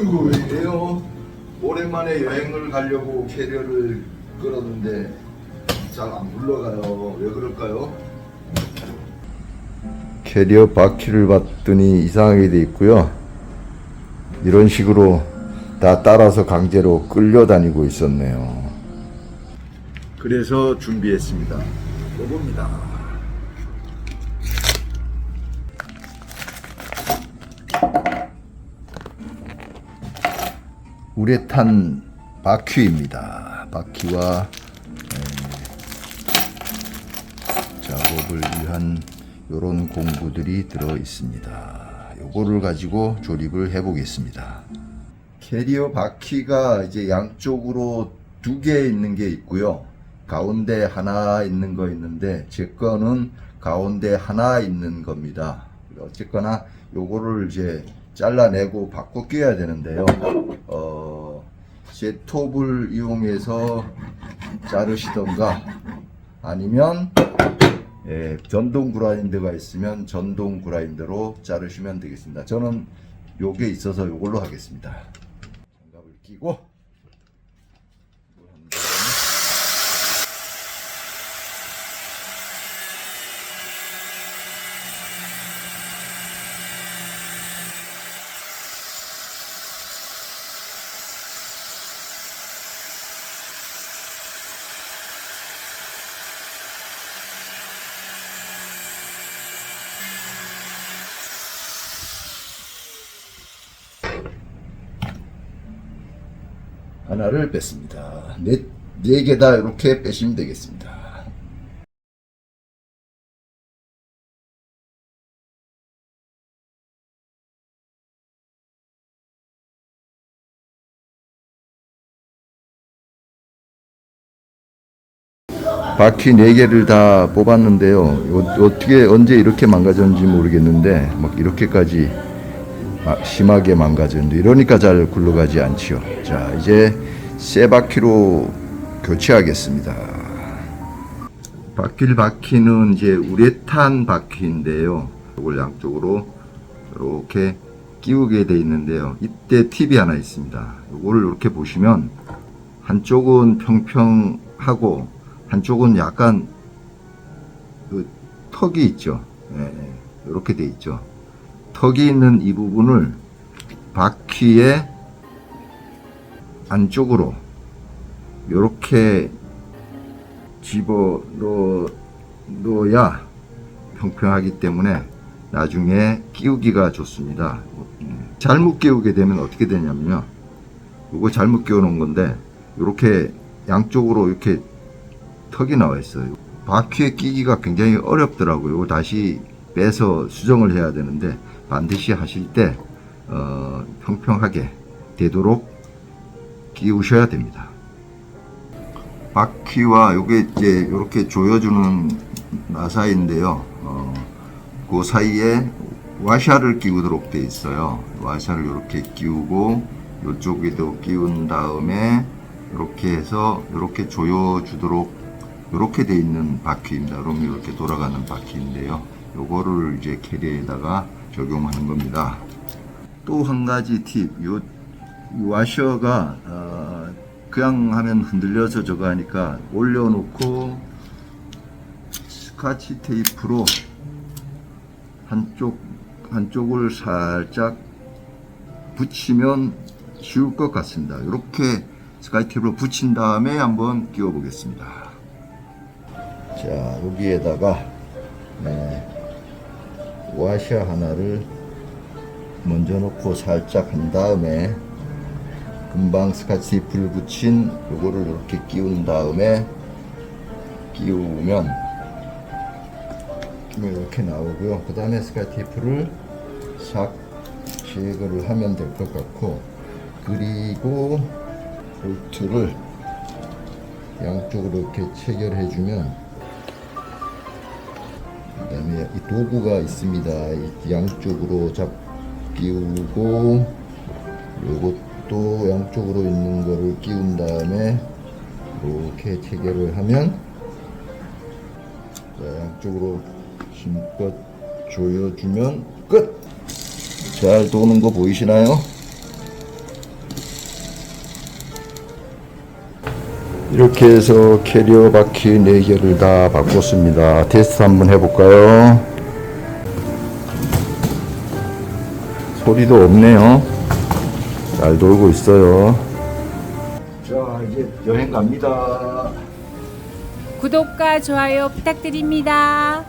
어이구 왜 이래요? 오랜만에 여행을 가려고 캐리어를 끌었는데 잘 안 굴러가요. 왜 그럴까요? 캐리어 바퀴를 봤더니 이상하게 돼 있고요. 이런 식으로 다 따라서 강제로 끌려다니고 있었네요. 그래서 준비했습니다. 요겁니다. 우레탄 바퀴입니다. 바퀴와 에, 작업을 위한 이런 공구들이 들어 있습니다. 요거를 가지고 조립을 해 보겠습니다. 캐리어 바퀴가 이제 양쪽으로 두 개 있는 게 있고요. 가운데 하나 있는 거 있는데 제 거는 가운데 하나 있는 겁니다. 어쨌거나 요거를 이제 잘라내고 바꿔 끼워야 되는데요. 어, 제 톱을 이용해서 자르시던가 아니면 예, 전동 그라인더가 있으면 전동 그라인더로 자르시면 되겠습니다. 저는 요게 있어서 요걸로 하겠습니다. 장갑을 끼고 이걸 한 다음에 하나를 뺐습니다. 네, 네 개 다 이렇게 빼시면 되겠습니다. 바퀴 4개를 다 뽑았는데요. 어, 어떻게 언제 이렇게 망가졌는지 모르겠는데 막 이렇게까지 마- 심하게 망가졌는데 이러니까 잘 굴러가지 않지요. 자 이제 새 바퀴로 교체하겠습니다. 바퀴 바퀴는 이제 우레탄 바퀴인데요. 이걸 양쪽으로 이렇게 끼우게 돼 있는데요. 이때 팁이 하나 있습니다. 이거를 이렇게 보시면 한쪽은 평평하고 한쪽은 약간 그 턱이 있죠. 예, 이렇게 돼 있죠. 턱이 있는 이 부분을 바퀴의 안쪽으로 이렇게 집어 넣, 넣어야 평평하기 때문에 나중에 끼우기가 좋습니다. 음, 잘못 끼우게 되면 어떻게 되냐면요. 이거 잘못 끼워 놓은 건데 이렇게 양쪽으로 이렇게 턱이 나와 있어요. 바퀴에 끼기가 굉장히 어렵더라고요. 이거 다시 빼서 수정을 해야 되는데 반드시 하실 때 어, 평평하게 되도록 끼우셔야 됩니다. 바퀴와 이게 이제 이렇게 조여주는 나사인데요. 어, 그 사이에 와샤를 끼우도록 돼 있어요. 와샤를 이렇게 끼우고 이쪽에도 끼운 다음에 이렇게 해서 이렇게 조여주도록 이렇게 돼 있는 바퀴입니다. 그럼 이렇게 돌아가는 바퀴인데요. 요거를 이제 캐리에다가 적용하는 겁니다. 또 한 가지 팁, 요, 이 와셔가 어, 그냥 하면 흔들려서 저거 하니까 올려놓고 스카치 테이프로 한쪽 한쪽을 살짝 붙이면 쉬울 것 같습니다. 이렇게 스카치 테이프로 붙인 다음에 한번 끼워 보겠습니다. 자 여기에다가 네, 와셔 하나를 먼저 놓고 살짝 한 다음에 금방 스카치 테이프를 붙인 요거를 이렇게 끼운 다음에 끼우면 이렇게 나오고요. 그 다음에 스카치 테이프를 싹 제거를 하면 될 것 같고 그리고 볼트를 양쪽으로 이렇게 체결해 주면 그다음에 이 도구가 있습니다. 이 양쪽으로 잡 끼우고 요것도 양쪽으로 있는 거를 끼운 다음에 이렇게 체결을 하면 자, 양쪽으로 힘껏 조여주면 끝! 잘 도는 거 보이시나요? 이렇게 해서 캐리어 바퀴 4개를 다 바꿨습니다. 테스트 한번 해볼까요? 소리도 없네요. 잘 돌고 있어요. 자, 이제 여행 갑니다. 구독과 좋아요 부탁드립니다.